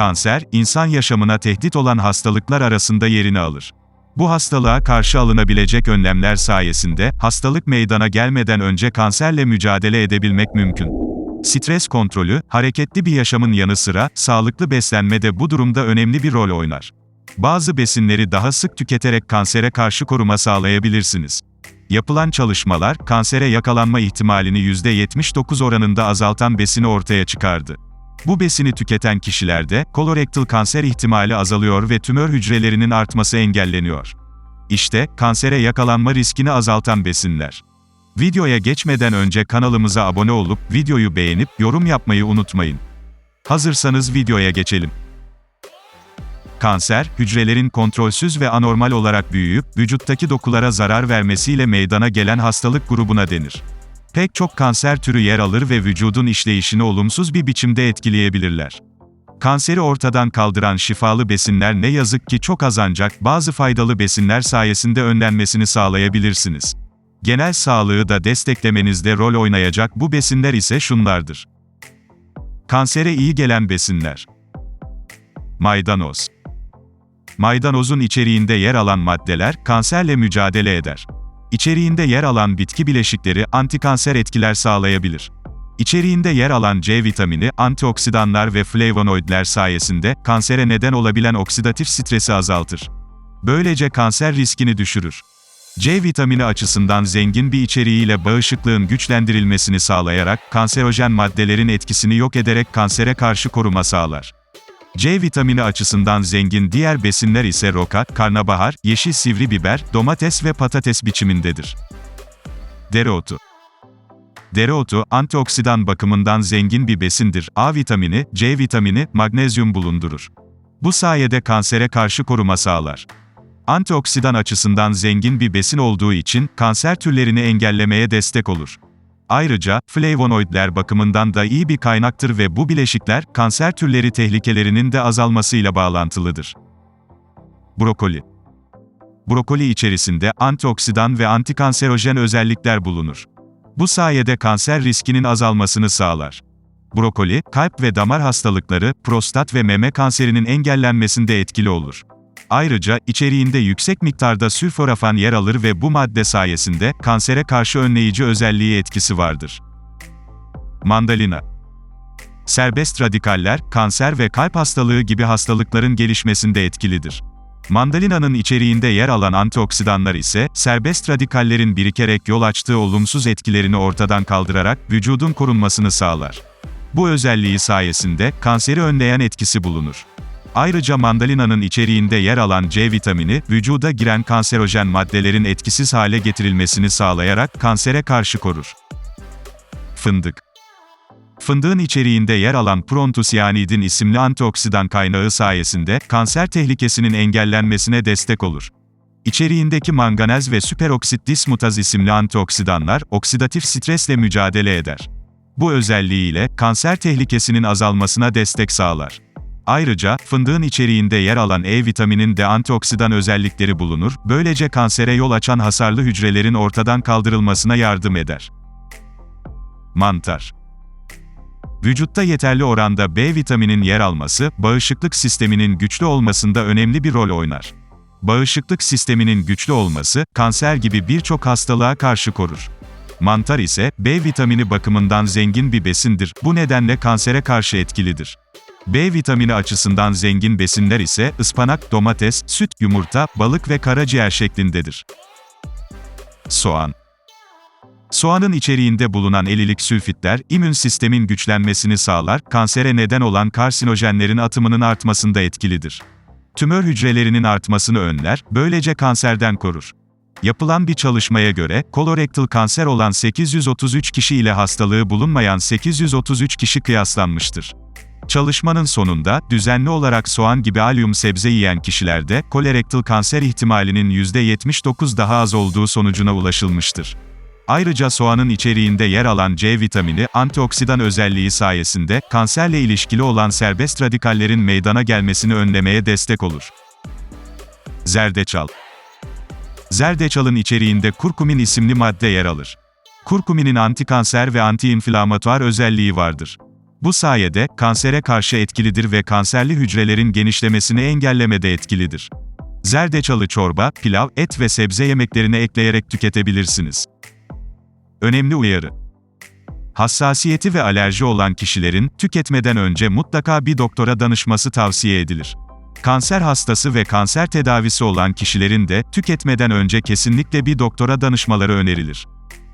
Kanser, insan yaşamına tehdit olan hastalıklar arasında yerini alır. Bu hastalığa karşı alınabilecek önlemler sayesinde, hastalık meydana gelmeden önce kanserle mücadele edebilmek mümkün. Stres kontrolü, hareketli bir yaşamın yanı sıra, sağlıklı beslenme de bu durumda önemli bir rol oynar. Bazı besinleri daha sık tüketerek kansere karşı koruma sağlayabilirsiniz. Yapılan çalışmalar, kansere yakalanma ihtimalini %79 oranında azaltan besini ortaya çıkardı. Bu besini tüketen kişilerde, kolorektal kanser ihtimali azalıyor ve tümör hücrelerinin artması engelleniyor. İşte, kansere yakalanma riskini azaltan besinler. Videoya geçmeden önce kanalımıza abone olup, videoyu beğenip, yorum yapmayı unutmayın. Hazırsanız videoya geçelim. Kanser, hücrelerin kontrolsüz ve anormal olarak büyüyüp, vücuttaki dokulara zarar vermesiyle meydana gelen hastalık grubuna denir. Pek çok kanser türü yer alır ve vücudun işleyişini olumsuz bir biçimde etkileyebilirler. Kanseri ortadan kaldıran şifalı besinler ne yazık ki çok az ancak bazı faydalı besinler sayesinde önlenmesini sağlayabilirsiniz. Genel sağlığı da desteklemenizde rol oynayacak bu besinler ise şunlardır. Kansere iyi gelen besinler. Maydanoz. Maydanozun içeriğinde yer alan maddeler kanserle mücadele eder. İçeriğinde yer alan bitki bileşikleri antikanser etkiler sağlayabilir. İçeriğinde yer alan C vitamini, antioksidanlar ve flavonoidler sayesinde kansere neden olabilen oksidatif stresi azaltır. Böylece kanser riskini düşürür. C vitamini açısından zengin bir içeriğiyle bağışıklığın güçlendirilmesini sağlayarak kanserojen maddelerin etkisini yok ederek kansere karşı koruma sağlar. C vitamini açısından zengin diğer besinler ise roka, karnabahar, yeşil sivri biber, domates ve patates biçimindedir. Dereotu Dereotu, antioksidan bakımından zengin bir besindir. A vitamini, C vitamini, magnezyum bulundurur. Bu sayede kansere karşı koruma sağlar. Antioksidan açısından zengin bir besin olduğu için, kanser türlerini engellemeye destek olur. Ayrıca, flavonoidler bakımından da iyi bir kaynaktır ve bu bileşikler, kanser türleri tehlikelerinin de azalmasıyla bağlantılıdır. Brokoli Brokoli içerisinde antioksidan ve antikanserojen özellikler bulunur. Bu sayede kanser riskinin azalmasını sağlar. Brokoli, kalp ve damar hastalıkları, prostat ve meme kanserinin engellenmesinde etkili olur. Ayrıca, içeriğinde yüksek miktarda sülforafan yer alır ve bu madde sayesinde, kansere karşı önleyici özelliği etkisi vardır. Mandalina Serbest radikaller, kanser ve kalp hastalığı gibi hastalıkların gelişmesinde etkilidir. Mandalina'nın içeriğinde yer alan antioksidanlar ise, serbest radikallerin birikerek yol açtığı olumsuz etkilerini ortadan kaldırarak, vücudun korunmasını sağlar. Bu özelliği sayesinde, kanseri önleyen etkisi bulunur. Ayrıca mandalinanın içeriğinde yer alan C vitamini, vücuda giren kanserojen maddelerin etkisiz hale getirilmesini sağlayarak kansere karşı korur. Fındık Fındığın içeriğinde yer alan prontusyanidin isimli antioksidan kaynağı sayesinde, kanser tehlikesinin engellenmesine destek olur. İçeriğindeki manganez ve süperoksit dismutaz isimli antioksidanlar, oksidatif stresle mücadele eder. Bu özelliğiyle, kanser tehlikesinin azalmasına destek sağlar. Ayrıca, fındığın içeriğinde yer alan E vitaminin de antioksidan özellikleri bulunur, böylece kansere yol açan hasarlı hücrelerin ortadan kaldırılmasına yardım eder. Mantar Vücutta yeterli oranda B vitaminin yer alması, bağışıklık sisteminin güçlü olmasında önemli bir rol oynar. Bağışıklık sisteminin güçlü olması, kanser gibi birçok hastalığa karşı korur. Mantar ise, B vitamini bakımından zengin bir besindir, bu nedenle kansere karşı etkilidir. B vitamini açısından zengin besinler ise, ıspanak, domates, süt, yumurta, balık ve karaciğer şeklindedir. Soğan Soğanın içeriğinde bulunan elilik sülfitler, immün sistemin güçlenmesini sağlar, kansere neden olan karsinojenlerin atımının artmasında etkilidir. Tümör hücrelerinin artmasını önler, böylece kanserden korur. Yapılan bir çalışmaya göre, kolorektal kanser olan 833 kişi ile hastalığı bulunmayan 833 kişi kıyaslanmıştır. Çalışmanın sonunda, düzenli olarak soğan gibi alyum sebze yiyen kişilerde, kolorektal kanser ihtimalinin %79 daha az olduğu sonucuna ulaşılmıştır. Ayrıca soğanın içeriğinde yer alan C vitamini, antioksidan özelliği sayesinde, kanserle ilişkili olan serbest radikallerin meydana gelmesini önlemeye destek olur. Zerdeçal Zerdeçalın içeriğinde kurkumin isimli madde yer alır. Kurkuminin antikanser ve antiinflamatuar özelliği vardır. Bu sayede, kansere karşı etkilidir ve kanserli hücrelerin genişlemesini engellemede etkilidir. Zerdeçalı çorba, pilav, et ve sebze yemeklerine ekleyerek tüketebilirsiniz. Önemli uyarı. Hassasiyeti ve alerji olan kişilerin, tüketmeden önce mutlaka bir doktora danışması tavsiye edilir. Kanser hastası ve kanser tedavisi olan kişilerin de, tüketmeden önce kesinlikle bir doktora danışmaları önerilir.